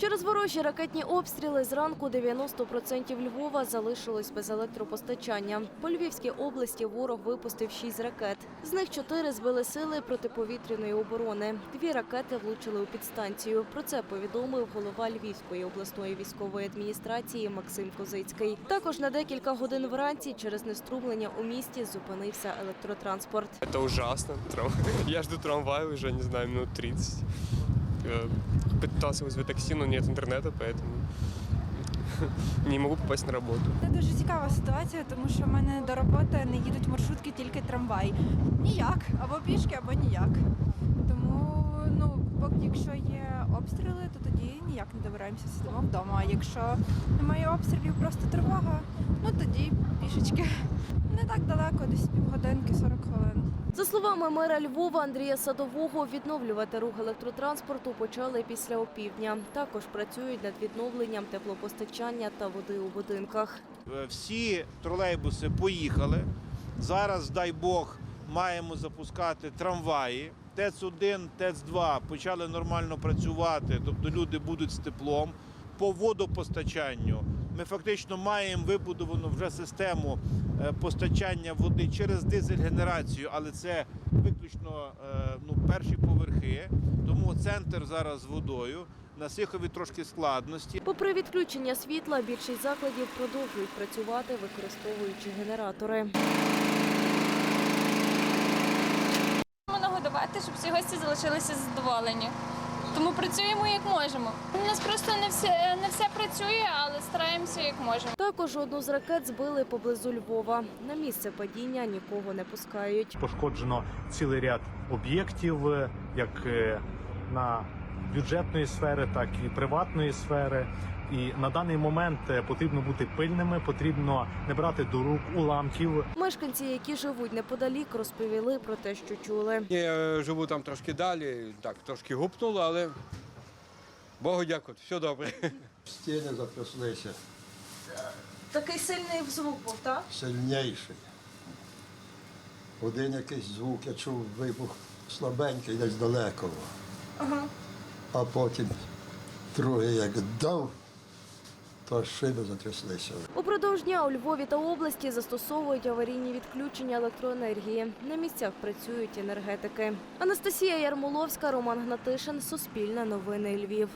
Через ворожі ракетні обстріли зранку 90% Львова залишилось без електропостачання. По Львівській області ворог випустив 6 ракет. З них 4 збили сили протиповітряної оборони. Дві ракети влучили у підстанцію. Про це повідомив голова Львівської обласної військової адміністрації Максим Козицький. Також на декілька годин вранці через неструмлення у місті зупинився електротранспорт. Это ужасно. Я жду трамвая уже, не знаю, минут 30. Э, Пытался вызвать такси, но нет интернета, поэтому не могу попасть на работу. Це дуже цікава ситуація, тому що в мене до роботи не їдуть маршрутки, тільки трамвай. Ніяк, або пішки, або ніяк. Тому, ну, поки якщо є обстріли, то тоді ніяк не добираємося, сидимо вдома. А якщо немає обстрілів, просто тривога, ну тоді пішечки. Не так далеко, десь півгодинки, 40 хвилин. За словами мера Львова Андрія Садового, відновлювати рух електротранспорту почали після опівдня. Також працюють над відновленням теплопостачання та води у будинках. Е, Всі тролейбуси поїхали. Зараз, дай Бог, маємо запускати трамваї. ТЕЦ-1, ТЕЦ-2 почали нормально працювати, тобто люди будуть з теплом. По водопостачанню ми фактично маємо вибудовану вже систему е, постачання води через дизель-генерацію, але це виключно е, ну, перші поверхи. Тому центр зараз з водою. На Сихові трошки складності. Попри відключення світла, більшість закладів продовжують працювати, використовуючи генератори. Можемо нагодувати, щоб всі гості залишилися задоволені. Тому працюємо як можемо. У нас просто не все не все працює, але стараємося як можемо. Також одну з ракет збили поблизу Львова. На місце падіння нікого не пускають. пошкоджено цілий ряд об'єктів, як е, на бюджетної сфери, так і приватної сфери. І на даний момент е, потрібно бути пильними, потрібно не брати до рук уламків. Мешканці, які живуть неподалік, розповіли про те, що чули. Я живу там трошки далі, так трошки гупнуло, але Богу дякувати, все добре. Стіни затряслися Такий сильний звук був, так? сильніший. Один якийсь звук, я чув вибух слабенький, десь далеко. А потім другий як дав, то шиби затряслися. Упродовж дня у Львові та області застосовують аварійні відключення електроенергії. На місцях працюють енергетики. Анастасія Ярмоловська, Роман Гнатишин, Суспільне новини Львів.